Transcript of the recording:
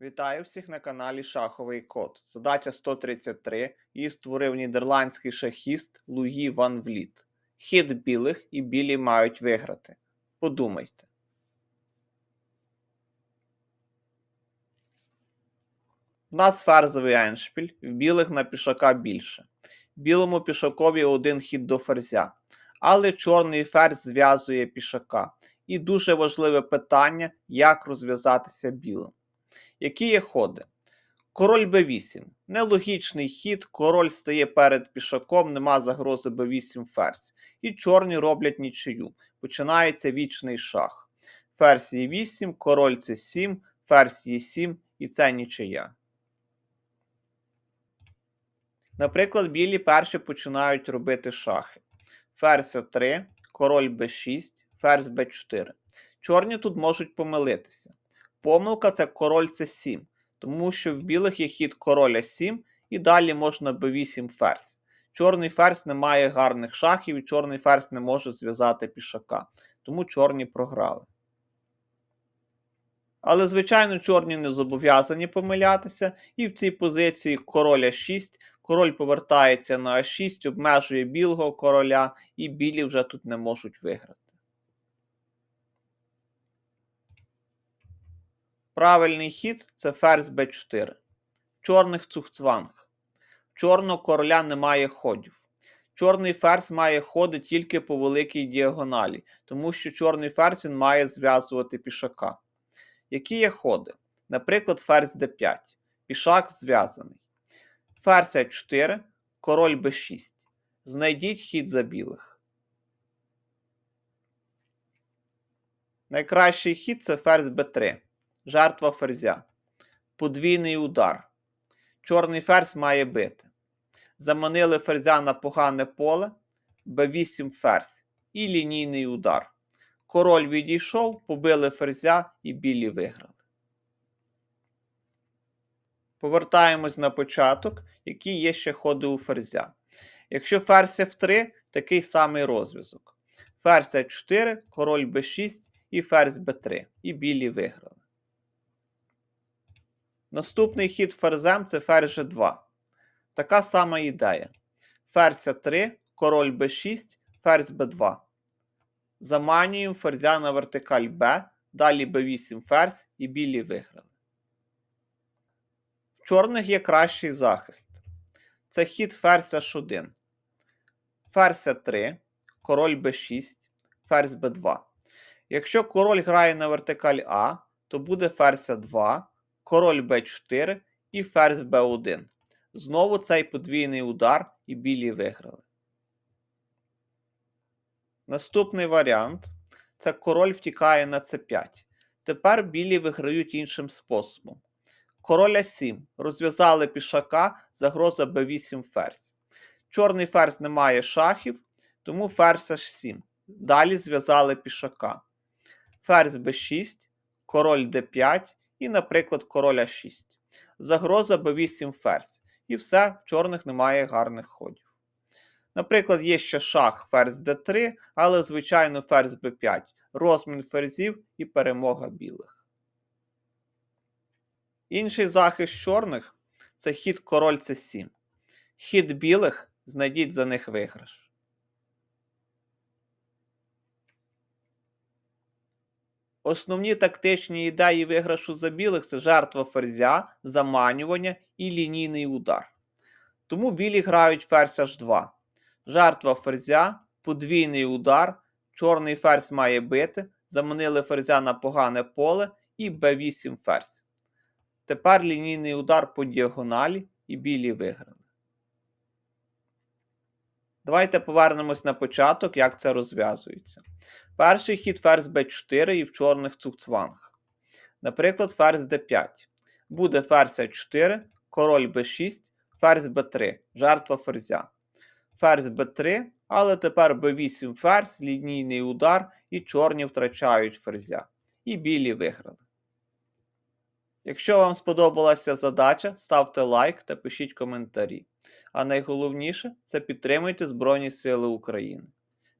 Вітаю всіх на каналі Шаховий Код. Задача 133. Її створив нідерландський шахіст Луї Ван Вліт. Хід білих і білі мають виграти. Подумайте. У нас ферзовий еншпіль, в білих на пішака більше. Білому пішакові один хід до ферзя. Але чорний ферзь зв'язує пішака. І дуже важливе питання, як розв'язатися білим. Які є ходи? Король b8. Нелогічний хід, король стає перед пішаком, нема загрози b8 ферзь. І чорні роблять нічию. Починається вічний шах. Ферзь є 8, король це 7, ферзь є 7 і це нічия. Наприклад, білі перші починають робити шахи. Ферзь 3, король b6, ферзь b4. Чорні тут можуть помилитися. Помилка це король це 7, тому що в білих є хід короля 7 і далі можна b8 ферзь. Чорний ферзь не має гарних шахів, і чорний ферзь не може зв'язати пішака. Тому чорні програли. Але, звичайно, чорні не зобов'язані помилятися, і в цій позиції короля 6, король повертається на А6, обмежує білого короля, і білі вже тут не можуть виграти. Правильний хід це ферзь b4. Чорних цухцванг. Чорного короля немає ходів. Чорний ферзь має ходи тільки по великій діагоналі, тому що чорний ферзь він має зв'язувати пішака. Які є ходи? Наприклад, ферзь d5. Пішак зв'язаний. Ферзь а4, король b6. Знайдіть хід за білих. Найкращий хід це ферзь b3. Жертва ферзя. Подвійний удар. Чорний ферзь має бити. Заманили ферзя на погане поле. Б8 ферзь. І лінійний удар. Король відійшов, побили ферзя і білі виграли. Повертаємось на початок, які є ще ходи у ферзя. Якщо ферзь F3, такий самий розв'язок. Ферзь А4, король Б6 і ферзь Б3. І білі виграли. Наступний хід ферзем це ферзь G2. Така сама ідея. Ферзь 3, король b6, ферзь b2. Заманюємо ферзя на вертикаль b, далі b8 ферзь і білі виграли. В чорних є кращий захист. Це хід ферзь h1. Ферзь 3, король b6, ферзь b2. Якщо король грає на вертикаль А, то буде ферзь 2 король Б4 і ферзь Б1. Знову цей подвійний удар і білі виграли. Наступний варіант це король втікає на С5. Тепер білі виграють іншим способом. Король А7. Розв'язали пішака, загроза Б8 ферзь. Чорний ферзь не має шахів, тому ферзь H7. Далі зв'язали пішака. Ферзь Б6, король Д5 і, наприклад, короля 6. Загроза b8 ферзь. І все, в чорних немає гарних ходів. Наприклад, є ще шах ферзь d3, але, звичайно, ферзь b5, розмін ферзів і перемога білих. Інший захист чорних це хід король c7. Хід білих знайдіть за них виграш. Основні тактичні ідеї виграшу за білих це жертва ферзя, заманювання і лінійний удар. Тому білі грають ферзь h2. Жертва ферзя, подвійний удар, чорний ферзь має бити, заманили ферзя на погане поле і b8 ферзь. Тепер лінійний удар по діагоналі і білі виграли. Давайте повернемось на початок, як це розв'язується. Перший хід ферзь b4 і в чорних цукцвангах. Наприклад, ферзь d5. Буде ферзь a4, король b6, ферзь b3, жертва ферзя. Ферзь b3, але тепер b8 ферзь, лінійний удар, і чорні втрачають ферзя. І білі виграли. Якщо вам сподобалася задача, ставте лайк та пишіть коментарі. А найголовніше це підтримуйте Збройні Сили України.